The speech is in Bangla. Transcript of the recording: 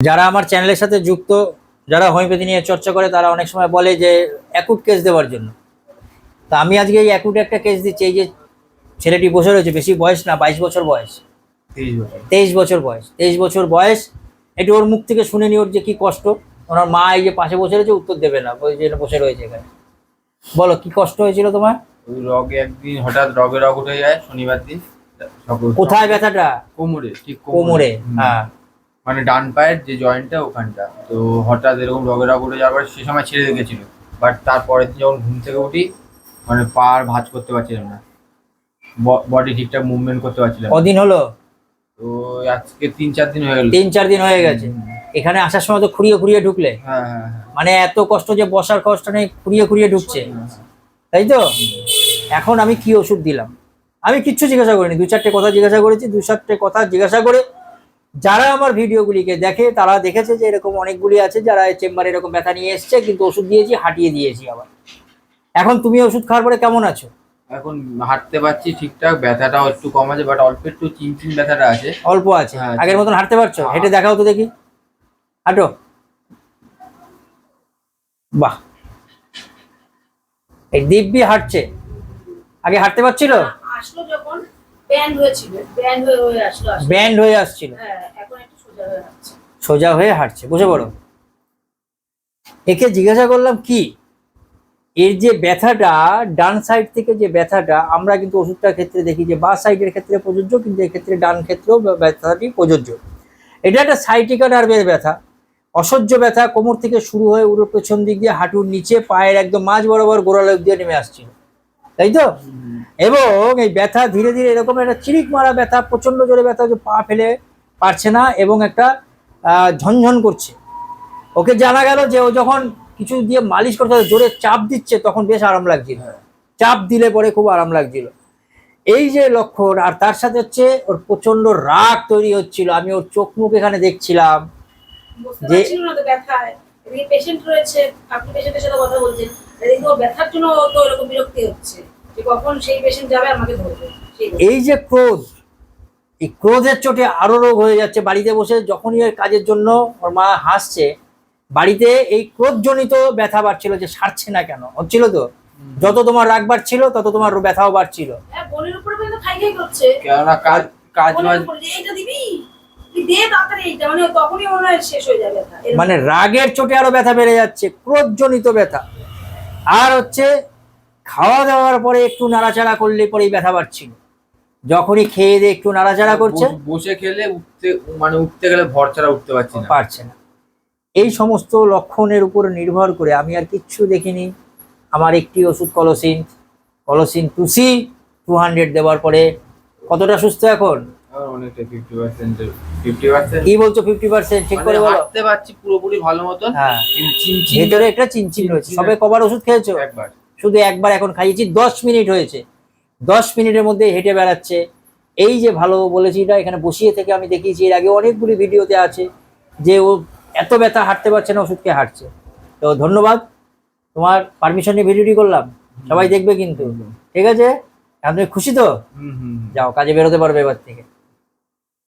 যারা আমার চ্যানেলের সাথে যুক্ত যারা হোমিওপ্যাথি নিয়ে চর্চা করে তারা অনেক সময় বলে যে অ্যাকুট কেস দেওয়ার জন্য। তা আমি আজকে এই অ্যাকুট একটা কেস দিচ্ছি এই যে ছেলেটি বসে রয়েছে বেশি বয়স না বাইশ বছর বয়স। তেইশ বছর। বয়স তেইশ বছর বয়স। এটি ওর মুখ থেকে শুনে নি ওর যে কি কষ্ট ওনার মা এই যে পাশে বসে রয়েছে উত্তর দেবে না ওই যে বসে রয়েছে এখানে। বলো কি কষ্ট হয়েছিল তোমার? ওই রগে একদিন হঠাৎ রগে রগ উঠে যায় শনিবার দিন কোথায় ব্যথাটা? কোমরে ঠিক কোমরে। হ্যাঁ। মানে ডান পায়ের যে জয়েন্টটা ওখানটা। তো হঠাৎ এরকম রগে করে যাওয়ার সে সময় ছেড়ে রেখেছিল বাট তারপরের দিন যখন ঘুম থেকে উঠি মানে পা আর ভাঁজ করতে পারছিলাম না। বডি ঠিকঠাক মুভমেন্ট করতে পারছিলাম কদিন হলো? তো আজকে তিন চার দিন হয়ে গেল। তিন চার দিন হয়ে গেছে। এখানে আসার সময় তো খুঁড়িয়ে খুঁড়িয়ে ঢুকলে। হ্যাঁ হ্যাঁ হ্যাঁ। মানে এত কষ্ট যে বসার কষ্ট নেই খুঁড়িয়ে খুঁড়িয়ে ঢুকছে। তাই তো? এখন আমি কি ওষুধ দিলাম? আমি কিচ্ছু জিজ্ঞাসা করিনি। দু চারটে কথা জিজ্ঞাসা করেছি দু চারটে কথা জিজ্ঞাসা করে যারা আমার ভিডিওগুলিকে দেখে তারা দেখেছে যে এরকম অনেকগুলি আছে যারা চেম্বারে এরকম ব্যথা নিয়ে এসছে কিন্তু ওষুধ দিয়েছি হাঁটিয়ে দিয়েছি আবার। এখন তুমি ওষুধ খাওয়ার পরে কেমন আছো? এখন হাঁটতে পারছি ঠিকঠাক ব্যথাটাও একটু কম আছে বাট অল্প একটু চিনচিন ব্যথাটা আছে। অল্প আছে? হ্যাঁ, আগের মতন হাঁটতে পারছ? হ্যাঁ। হেঁটে দেখাও তো দেখি। হাঁটো। বাহ। এই দিব্যি হাঁটছে। আগে হাঁটতে পারছিল? আসলো যখন ব্যান্ড হয়েছিল ব্যান্ড হয়ে হয়ে আসলো আসলো। ব্যান্ড হয়ে আসছিল। হ্যাঁ এখন একটু সোজা হয়ে যাচ্ছে সোজা হয়ে হাঁটছে বুঝে পড়ো? একে জিজ্ঞাসা করলাম কি? এর যে ব্যথাটা ডান সাইড থেকে যে ব্যথাটা আমরা কিন্তু ওষুধটার ক্ষেত্রে দেখি যে বা সাইডের ক্ষেত্রে প্রযোজ্য কিন্তু এক্ষেত্রে ডান ক্ষেত্রেও ব্য- ব্যথাটি প্রযোজ্য। এটা একটা সাইটিকা নার্ভের ব্যথা। অসহ্য ব্যথা কোমর থেকে শুরু হয়ে উড়ো পেছন দিক দিয়ে হাঁটুর নিচে পায়ের একদম মাঝ বরাবর গোড়ালক দিয়ে নেমে আসছিল। তাই তো? এবং এই ব্যথা ধীরে ধীরে এরকম একটা চিরিক মারা ব্যথা প্রচণ্ড জোরে ব্যথা যে পা ফেলে পারছে না এবং একটা ঝনঝন করছে। ওকে জানা গেল যে ও যখন কিছু দিয়ে মালিশ করতে জোরে চাপ দিচ্ছে তখন বেশ আরাম লাগছিল। চাপ দিলে পরে খুব আরাম লাগছিল। এই যে লক্ষণ আর তার সাথে হচ্ছে ওর প্রচণ্ড রাগ তৈরি হচ্ছিল। আমি ওর চোখ মুখ এখানে দেখছিলাম। যে- পেশেন্ট রয়েছে আপনি পেশেন্টের সাথে কথা বলছেন। ওর ব্যথার জন্য তো এরকম বিরক্তি হচ্ছে। কখন সেই পেশেন্ট যাবে আমাকে ধরবে এই যে ক্রোধ এই ক্রোধের চোটে আরও রোগ হয়ে যাচ্ছে। বাড়িতে বসে যখনই এর কাজের জন্য ওর মা হাসছে বাড়িতে এই ক্রোধজনিত ব্যথা বাড়ছিল যে সারছে না কেন? হচ্ছিল তো? যত তোমার রাগ বাড়ছিল তত তোমার ব্যথাও বাড়ছিল। হ্যাঁ কেননা কাজ কাজ মানে তখনই শেষ যাবে ব্যথা। এরকম। মানে রাগের চোটে আরও ব্যথা বেড়ে যাচ্ছে ক্রোধজনিত ব্যথা। আর হচ্ছে খাওয়া দাওয়ার পরে একটু নাড়াচাড়া করলে পরেই ব্যথা বাড়ছিল। যখনই খেয়ে দিয়ে একটু নাড়াচাড়া করছে বসে খেলে উঠতে মানে উঠতে গেলে ভর ছাড়া উঠতে পারছে না। পারছে না। এই সমস্ত লক্ষণের উপর নির্ভর করে আমি আর কিচ্ছু দেখিনি। আমার একটি ওষুধ কলসিন কলসিন টু সি টু হান্ড্রেড দেওয়ার পরে কতটা সুস্থ এখন? কি বলছো ফিফটি পার্সেন্ট ঠিক করে বলো। হাঁটতে পারছি পুরোপুরি ভালো মতন হ্যাঁ। ভেতরে একটা চিনচিন রয়েছে। সবে কবার ওষুধ খেয়েছো? একবার। শুধু একবার এখন খাইয়েছি দশ মিনিট হয়েছে। দশ মিনিটের মধ্যে হেঁটে বেড়াচ্ছে। এই যে ভালো বলেছি এটা এখানে বসিয়ে থেকে আমি দেখিয়েছি এর আগে অনেকগুলি ভিডিওতে আছে যে ও এত ব্যথা হাঁটতে পারছে না ওষুধকে হাঁটছে। তো ধন্যবাদ তোমার পারমিশন নিয়ে ভিডিওটি করলাম। সবাই দেখবে কিন্তু। ঠিক আছে? আপনি খুশি তো। যাও কাজে বেরোতে পারবে এবার থেকে।